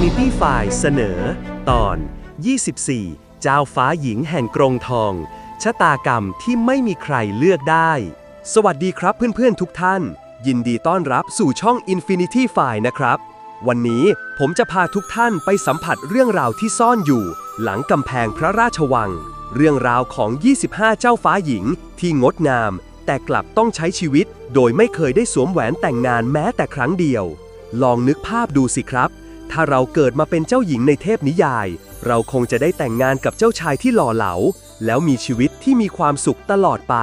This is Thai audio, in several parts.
Infinity File เสนอ ตอน 24 เจ้าฟ้าหญิงแห่งกรงทอง ชะตากรรมที่ไม่มีใครเลือกได้ สวัสดีครับเพื่อนๆทุกท่าน ยินดีต้อนรับสู่ช่อง Infinity File นะครับ วันนี้ผมจะพาทุกท่านไปสัมผัสเรื่องราวที่ซ่อนอยู่ หลังกำแพงพระราชวัง เรื่องราวของ 25 เจ้าฟ้าหญิงที่งดงาม แต่กลับต้องใช้ชีวิต โดยไม่เคยได้สวมแหวนแต่งงานแม้แต่ครั้งเดียว ลองนึกภาพดูสิครับ ถ้าเราเกิดมาเป็นเจ้าหญิงในเทพนิยาย เราคงจะได้แต่งงานกับเจ้าชายที่หล่อเหลา แล้วมีชีวิตที่มีความสุขตลอดไป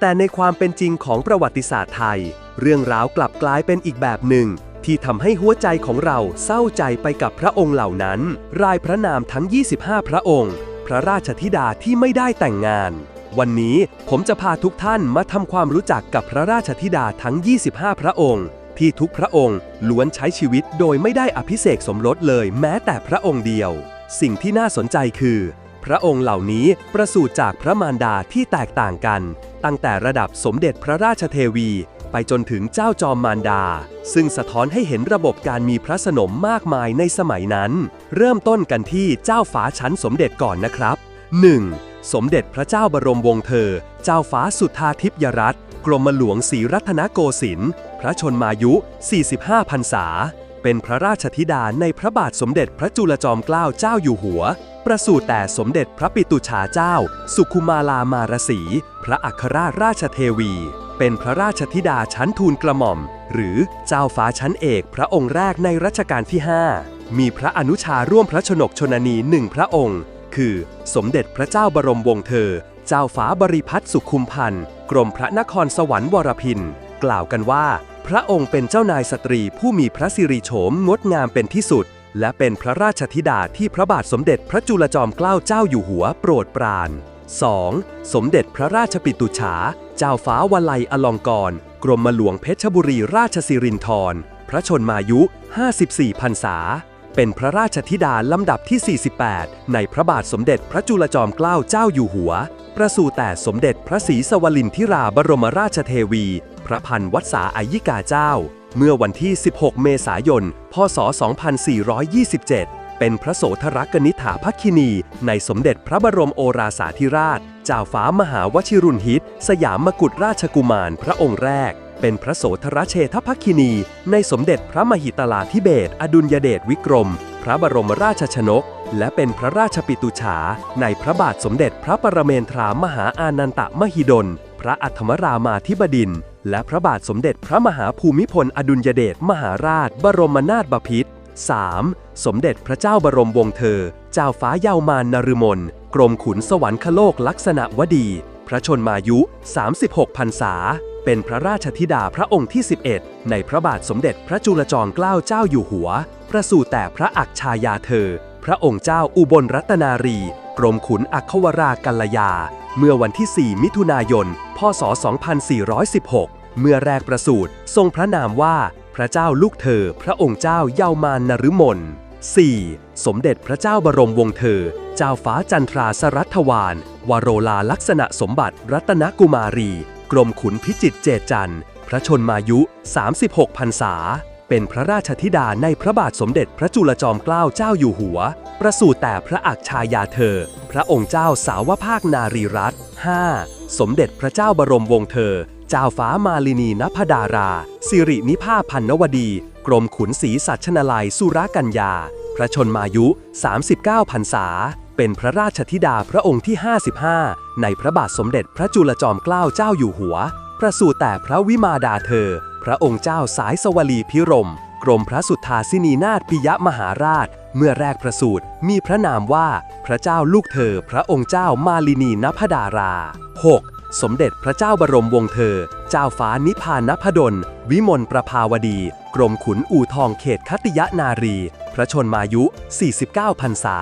แต่ในความเป็นจริงของประวัติศาสตร์ไทย เรื่องราวกลับกลายเป็นอีกแบบหนึ่ง ที่ทำให้หัวใจของเราเศร้าใจไปกับพระองค์เหล่านั้น รายพระนามทั้ง 25 พระองค์ พระราชธิดาที่ไม่ได้แต่งงาน วันนี้ผมจะพาทุกท่านมาทำความรู้จักกับพระราชธิดาทั้ง 25 พระองค์ ที่ทุกพระองค์ล้วนใช้ชีวิตโดยไม่ได้อภิเษกสมรสเลยแม้แต่พระองค์เดียว สิ่งที่น่าสนใจคือ พระองค์เหล่านี้ประสูติจากพระมารดาที่แตกต่างกัน ตั้งแต่ระดับสมเด็จพระราชเทวี ไปจนถึงเจ้าจอมมารดา ซึ่งสะท้อนให้เห็นระบบการมีพระสนมมากมายในสมัยนั้น เริ่มต้นกันที่เจ้าฟ้าชั้นสมเด็จก่อนนะครับ 1. สมเด็จพระเจ้าบรมวงศ์เธอ เจ้าฟ้าสุทธาทิพยรัตน์ กรมหลวงศรีรัตนโกสินทร์พระชนมายุ 45พรรษา เป็นพระราชธิดาในพระบาทสมเด็จพระจุลจอมเกล้าเจ้าอยู่หัว ประสูติแต่สมเด็จพระปิตุฉาเจ้า สุขุมาลามารสี พระอัครราชราชเทวี เป็นพระราชธิดาชั้นทูลกระหม่อม หรือเจ้าฟ้าชั้นเอกพระองค์แรกในรัชกาลที่ 5 มีพระอนุชาร่วมพระชนกชนนีหนึ่งพระองค์ คือ สมเด็จพระเจ้าบรมวงศ์เธอ เจ้าฟ้าบริพัตรสุขุมพันธ์กรมพระนครสวรรค์วรพินกล่าวกันว่า พระองค์เป็นเจ้านายสตรีผู้มีพระสิริโฉมงดงามเป็นที่สุด และเป็นพระราชธิดาที่พระบาทสมเด็จพระจุลจอมเกล้าเจ้าอยู่หัวโปรดปราน 2. สมเด็จพระราชปิตุฉา เจ้าฟ้าวลัยอลองกร กรมหลวงเพชรบุรีราชสิรินธรพระชนมายุ 54พรรษา เป็นพระราชธิดาลำดับที่ 48 ในพระบาทสมเด็จพระจุลจอมเกล้าเจ้าอยู่หัว ประสูติแต่สมเด็จพระศรีสวลินทิราบรมราชเทวี พระพันวัดสาอายิกาเจ้า เมื่อวันที่ 16 เมษายน พศ 2427 เป็นพระโสธรกนิษฐาภัคินี ในสมเด็จพระบรมโอราสาธิราช เจ้าฟ้ามหาวชิรุณฮิต สยามมกุฎราชกุมารพระองค์แรก เป็นพระโสธรเชษฐภคินี ในสมเด็จพระมหิตลาธิเบศอดุลยเดชวิกรม พระบรมราชชนก และเป็นพระราชปิตุฉา ในพระบาทสมเด็จพระปรเมนทรามหาอานันตมหิดล พระอัธมรามาธิบดิน และพระบาทสมเด็จพระมหาภูมิพลอดุลยเดชมหาราช บรมนาถบพิตร 3. สมเด็จพระเจ้าบรมวงศ์เธอ เจ้าฟ้าเยาวมานนฤมลกรมขุนสวรรคโลกลักษณะวดี พระชนมายุ 36พรรษา เป็นพระราชธิดาพระองค์ที่ 11 ในพระบาทสมเด็จพระจุลจอมเกล้าเจ้าอยู่หัว ประสูติแต่พระอักชายาเธอ พระองค์เจ้าอุบลรัตนารี กรมขุนอัคควรากัลยา เมื่อวันที่ 4 มิถุนายน พศ 2416 เมื่อแรกประสูติทรงพระนามว่าพระเจ้าลูกเธอ พระองค์เจ้าเยาวมานนฤมล 4. สมเด็จพระเจ้าบรมวงศ์เธอ เจ้าฟ้าจันทราสรัตวาน วโรลาลักษณะสมบัติรัตนกุมารี กรมขุนพิจิตเจจันทร์พระชนมายุ 36พรรษา เป็นพระราชธิดาในพระบาทสมเด็จพระจุลจอมเกล้าเจ้าอยู่หัว ประสูติแต่พระอักชายาเธอ พระองค์เจ้าสาวภาคนารีรัตน์ 5. สมเด็จพระเจ้าบรมวงศ์เธอ เจ้าฟ้ามาลินีนพดารา สิรินิพาพันนวดี กรมขุนศรีสัชนาลัยสุรกัญญา พระชนมายุ 39พรรษา เป็นพระราชธิดาพระองค์ที่ 55 ในพระบาทสมเด็จพระจุลจอมเกล้าเจ้าอยู่หัว ประสูติแต่พระวิมาดาเธอ พระองค์เจ้าสายสวลีพิรม กรมพระสุทธาสินีนาถปิยมหาราช เมื่อแรกประสูติมีพระนามว่า พระเจ้าลูกเธอ พระองค์เจ้ามาลินีนพดารา 6. สมเด็จพระเจ้าบรมวงศ์เธอ เจ้าฟ้านิพานนพดล วิมลประภาวดี กรมขุนอู่ทองเขตคัตยนารี พระชนมายุ 49 พรรษา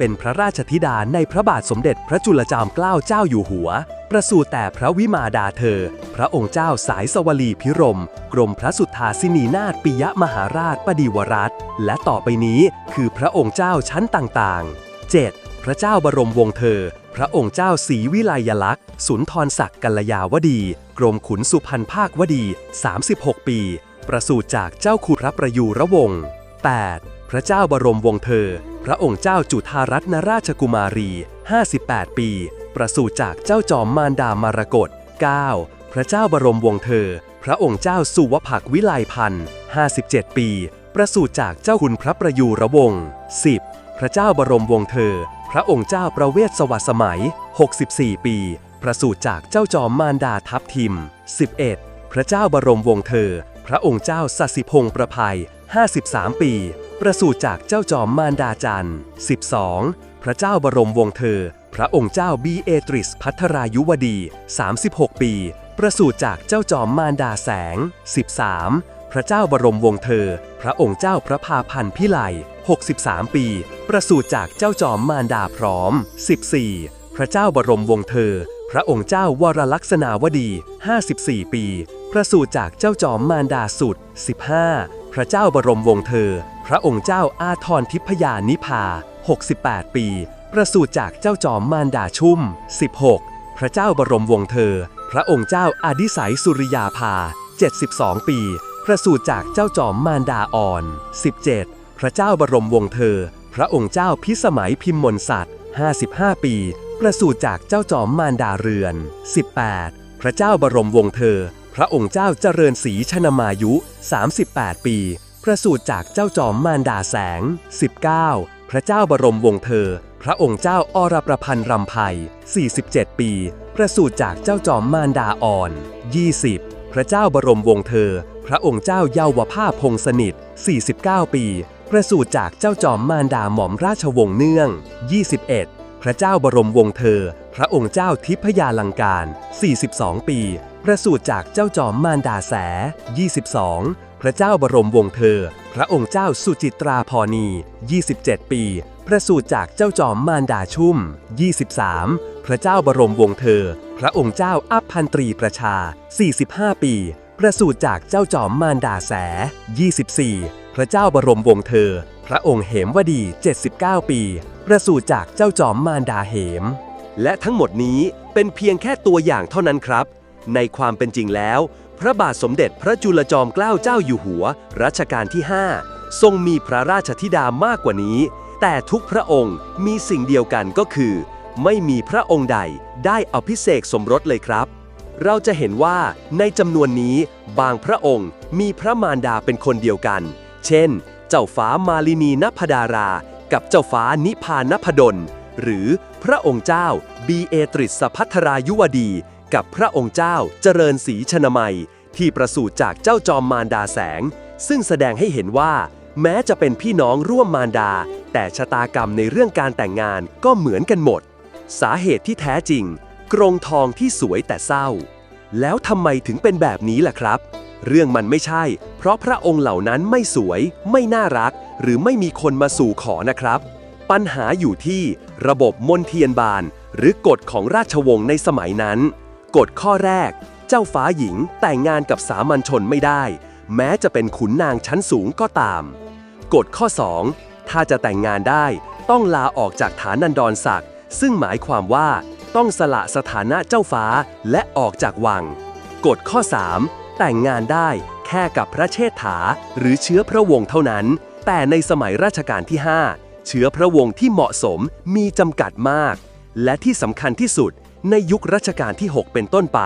เป็นพระราชธิดาในพระบาทสมเด็จพระจุลจอมเกล้าเจ้าอยู่หัว ประสูติแต่พระวิมาดาเธอ พระองค์เจ้าสายสวลีพิรม กรมพระสุทธาสินีนาถปิยมหาราชปดีวรัตและต่อไปนี้คือพระองค์เจ้าชั้นต่างๆ 7. พระเจ้าบรมวงศ์เธอ พระองค์เจ้าศรีวิไลยลักษณ์สุนทรศักดิ์กัลยาวดี กรมขุนสุพรรณภาควดี 36 ปี ประสูติจากเจ้าขุรประยูระวงศ์ 8. พระเจ้าบรมวงศ์เธอ พระองค์เจ้าจุฑารัตนราชกุมารี 58 ปี ประสูติจากเจ้าจอมมารดามารกต 9. พระเจ้าบรมวงศ์เธอ พระองค์เจ้าสุวภักวิไลพันธ์57 ปี ประสูติจากเจ้าคุณพระประยูรวงศ์ 10. พระเจ้าบรมวงศ์เธอ พระองค์เจ้าประเวศสวัสมัย 64 ปี ประสูติจากเจ้าจอมมารดาทัพทิม 11. พระเจ้าบรมวงศ์เธอ พระองค์เจ้าสัสิพงศ์ประภัย 53 ปี ประสูติจากเจ้าจอมมารดาจันทร์ 12. พระเจ้าบรมวงศ์เธอ พระองค์เจ้าบีเอตริสพัทรายุวดี 36 ปี ประสูติจากเจ้าจอมมารดาแสง 13. พระเจ้าบรมวงศ์เธอ พระองค์เจ้าพระพาพันธ์พิไล 63 ปี ประสูติจากเจ้าจอมมารดาพร้อม 14. พระเจ้าบรมวงศ์เธอ พระองค์เจ้าวรลักษณาวดี 54 ปี ประสูติจากเจ้าจอมมารดาสุด 15 พระเจ้าบรมวงศ์เธอ พระองค์เจ้าอาทรทิพยานิพา 68 ปี ประสูติจากเจ้าจอมมารดาชุ่ม 16 พระเจ้าบรมวงศ์เธอ พระองค์เจ้าอาดิสัยสุริยาภา 72 ปี ประสูติจากเจ้าจอมมารดาอ่อน 17 พระเจ้าบรมวงศ์เธอ พระองค์เจ้าพิสมัยพิมมนสัตว์ 55 ปี ประสูติจากเจ้าจอมมารดาเรือน 18 พระเจ้าบรมวงศ์เธอ พระองค์เจ้าเจริญศรีชนมายุ 38 ปี ประสูติจากเจ้าจอมมารดาแสง 19 พระเจ้าบรมวงศ์เธอ พระองค์เจ้าอรประพันธ์รำไพ47 ปี ประสูติจากเจ้าจอมมารดาอ่อน 20 พระเจ้าบรมวงศ์เธอ พระองค์เจ้าเยาวภาพพงสนิท 49 ปี ประสูติจากเจ้าจอมมารดาหม่อมราชวงศ์เนื่อง 21 พระเจ้าบรมวงศ์เธอ พระองค์เจ้าทิพยาลังการ 42 ปี ประสูติจากเจ้าจอมมารดาแส 22 พระเจ้าบรมวงศ์เธอ พระองค์เจ้าสุจิตราพรณี 27 ปี ประสูติจากเจ้าจอมมารดาชุ่ม 23 พระเจ้าบรมวงศ์เธอ พระองค์เจ้าอัพพันตรีประชา 45 ปี ประสูติจากเจ้าจอมมารดาแส 24 พระเจ้าบรมวงศ์เธอ พระองค์เหมวดี 79 ปี ประสูติจากเจ้าจอมมารดาเหม และทั้งหมดนี้เป็นเพียงแค่ตัวอย่างเท่านั้นครับ ในความเป็นจริงแล้ว พระบาทสมเด็จพระจุลจอมเกล้าเจ้าอยู่หัว รัชกาลที่ 5 ทรงมีพระราชธิดามากกว่านี้ แต่ทุกพระองค์มีสิ่งเดียวกันก็คือ ไม่มีพระองค์ใดได้อภิเษกสมรสเลยครับ เราจะเห็นว่าในจำนวนนี้บางพระองค์มีพระมารดาเป็นคนเดียวกัน เช่น เจ้าฟ้ามาลินีนพดารา กับเจ้าฟ้านิพานพดลหรือพระองค์เจ้าบีเอตริสพัทรายุวดี กับพระองค์เจ้าเจริญศรีชนมัย ที่ประสูติจากเจ้าจอมมารดาแสง ซึ่งแสดงให้เห็นว่า แม้จะเป็นพี่น้องร่วมมารดา แต่ชะตากรรมในเรื่องการแต่งงานก็เหมือนกันหมด สาเหตุที่แท้จริง กรงทองที่สวยแต่เศร้า แล้วทำไมถึงเป็นแบบนี้ล่ะครับ เรื่องมันไม่ใช่ เพราะพระองค์เหล่านั้นไม่สวย ไม่น่ารัก หรือไม่มีคนมาสู่ขอนะครับ ปัญหาอยู่ที่ระบบมนเทียนบานหรือกฎของราชวงศ์ในสมัยนั้น กฎข้อแรก เจ้าฟ้าหญิงแต่งงานกับสามัญชนไม่ได้ แม้จะเป็นขุนนางชั้นสูงก็ตาม กฎข้อ 2 ถ้าจะแต่งงานได้ ต้องลาออกจากฐานันดรศักดิ์ซึ่งหมายความว่าต้องสละสถานะเจ้าฟ้าและออกจากวัง กฎข้อ 3 แต่งงานได้แค่กับพระเชษฐาหรือเชื้อพระวงศ์เท่านั้น แต่ในสมัยรัชกาลที่ 5 เชื้อพระวงศ์ที่เหมาะสมมีจำกัดมาก และที่สำคัญที่สุด ในยุครัชกาลที่ 6 เป็นต้นไป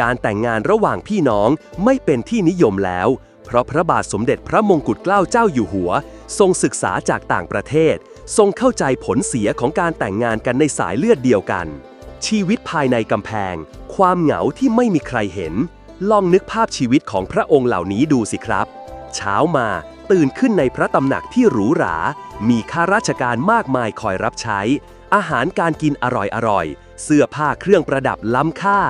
การแต่งงานระหว่างพี่น้องไม่เป็นที่นิยมแล้ว เพราะพระบาทสมเด็จพระมงกุฎเกล้าเจ้าอยู่หัว ทรงศึกษาจากต่างประเทศ ทรงเข้าใจผลเสียของการแต่งงานกันในสายเลือดเดียวกัน ชีวิตภายในกำแพง ความเหงาที่ไม่มีใครเห็น ลองนึกภาพชีวิตของพระองค์เหล่านี้ดูสิครับ เช้ามาตื่นขึ้นในพระตำหนักที่หรูหรา มีข้าราชการมากมายคอยรับใช้ อาหารการกินอร่อยๆ เสื้อผ้าเครื่องประดับล้ำค่า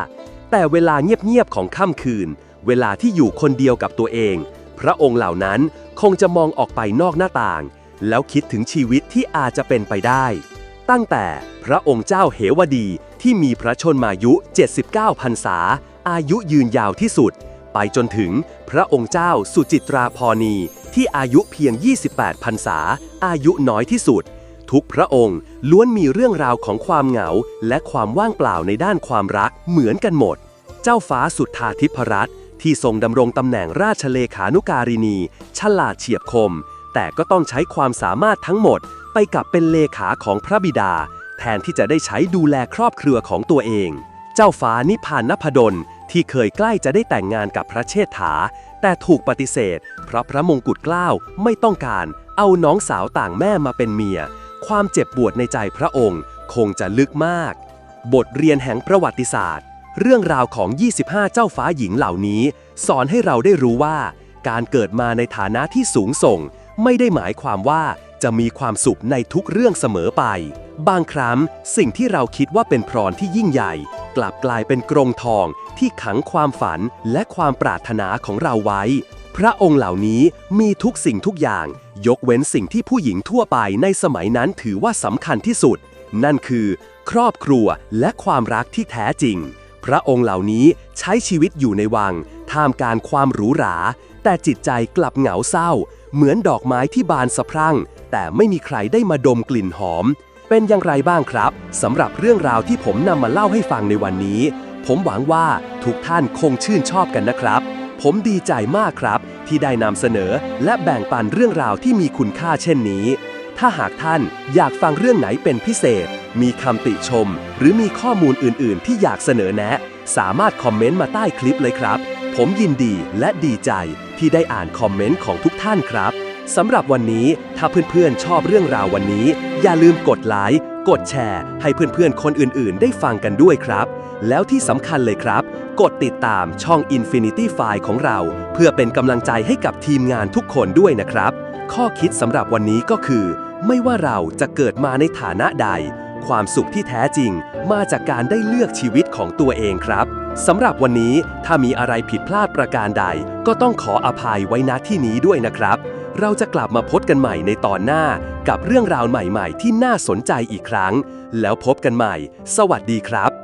แต่เวลาเงียบๆของค่ำคืน เวลาที่อยู่คนเดียวกับตัวเอง พระองค์เหล่านั้นคงจะมองออกไปนอกหน้าต่าง แล้วคิดถึงชีวิตที่อาจจะเป็นไปได้ ตั้งแต่พระองค์เจ้าเหวดีที่มีพระชนมายุ 79พรรษา อายุยืนยาวที่สุด ไปจนถึงพระองค์เจ้าสุจิตราพรณีที่อายุเพียง 28พรรษา อายุน้อยที่สุด ทุกพระองค์ล้วนมีเรื่องราวของความเหงา และความว่างเปล่าในด้านความรักเหมือนกันหมด เจ้าฟ้าสุทธาทิพรัตน์ที่ทรงดำรงตำแหน่งราชเลขานุการินี ฉลาดเฉียบคม แต่ก็ต้องใช้ความสามารถทั้งหมด ไปกับเป็นเลขาของพระบิดา แทนที่จะได้ใช้ดูแลครอบครัวของตัวเอง เจ้าฟ้านิพพานนพดลที่เคยใกล้จะได้แต่งงานกับพระเชษฐา แต่ถูกปฏิเสธ เพราะพระมงกุฎเกล้าไม่ต้องการเอาน้องสาวต่างแม่มาเป็นเมีย ความเจ็บปวดในใจพระองค์ คงจะลึกมาก บทเรียนแห่งประวัติศาสตร์ เรื่องราวของ 25 เจ้าฟ้าหญิงเหล่านี้ สอนให้เราได้รู้ว่า การเกิดมาในฐานะที่สูงส่ง ไม่ได้หมายความว่าจะมีความสุขในทุกเรื่องเสมอไป บางครั้งสิ่งที่เราคิดว่าเป็นพรที่ยิ่งใหญ่ กลับกลายเป็นกรงทองที่ขังความฝันและความปรารถนาของเราไว้ พระองค์เหล่านี้มีทุกสิ่งทุกอย่าง ยกเว้นสิ่งที่ผู้หญิงทั่วไปในสมัยนั้นถือว่าสำคัญที่สุด นั่นคือ ครอบครัวและความรักที่แท้จริง พระองค์เหล่านี้ใช้ชีวิตอยู่ในวัง ท่ามกลารความหรูหรา แต่จิตใจกลับเหงาเศร้า เหมือนดอกไม้ที่บานสะพรั่ง แต่ไม่มีใครได้มาดมกลิ่นหอม เป็นอย่างไรบ้างครับสำหรับเรื่องราวที่ผมนำมาเล่าให้ฟังในวันนี้ ผมหวังว่าทุกท่านคงชื่นชอบกันนะครับ ผมดีใจมากครับ ที่ได้นำเสนอและแบ่งปันเรื่องราวที่มีคุณค่าเช่นนี้ ถ้าหากท่านอยากฟังเรื่องไหนเป็นพิเศษ มีคำติชม หรือมีข้อมูลอื่น ๆ ที่อยากเสนอแนะ สามารถคอมเมนต์มาใต้คลิปเลยครับ ผมยินดีและดีใจที่ได้อ่านคอมเมนต์ของทุกท่านครับสำหรับวันนี้ถ้าเพื่อนๆชอบเรื่องราววันนี้ อย่าลืมกดไลค์กดแชร์ ให้เพื่อนๆคนอื่นๆ ได้ฟังกันด้วยครับ แล้วที่สำคัญเลยครับ กดติดตามช่อง Infinity File ของเรา เพื่อเป็นกำลังใจให้กับทีมงานทุกคนด้วยนะครับ ข้อคิดสำหรับวันนี้ก็คือ ไม่ว่าเราจะเกิดมาในฐานะใด ความสุขที่แท้จริง มาจากการได้เลือกชีวิตของตัวเองครับสำหรับวันนี้ถ้ามีอะไรผิดพลาดประการใด ก็ต้องขออภัยไว้ณที่นี้ด้วยนะครับ เราจะกลับมาพบกันใหม่ในตอนหน้า กับเรื่องราวใหม่ ๆ ที่น่าสนใจอีกครั้ง แล้วพบกันใหม่ สวัสดีครับ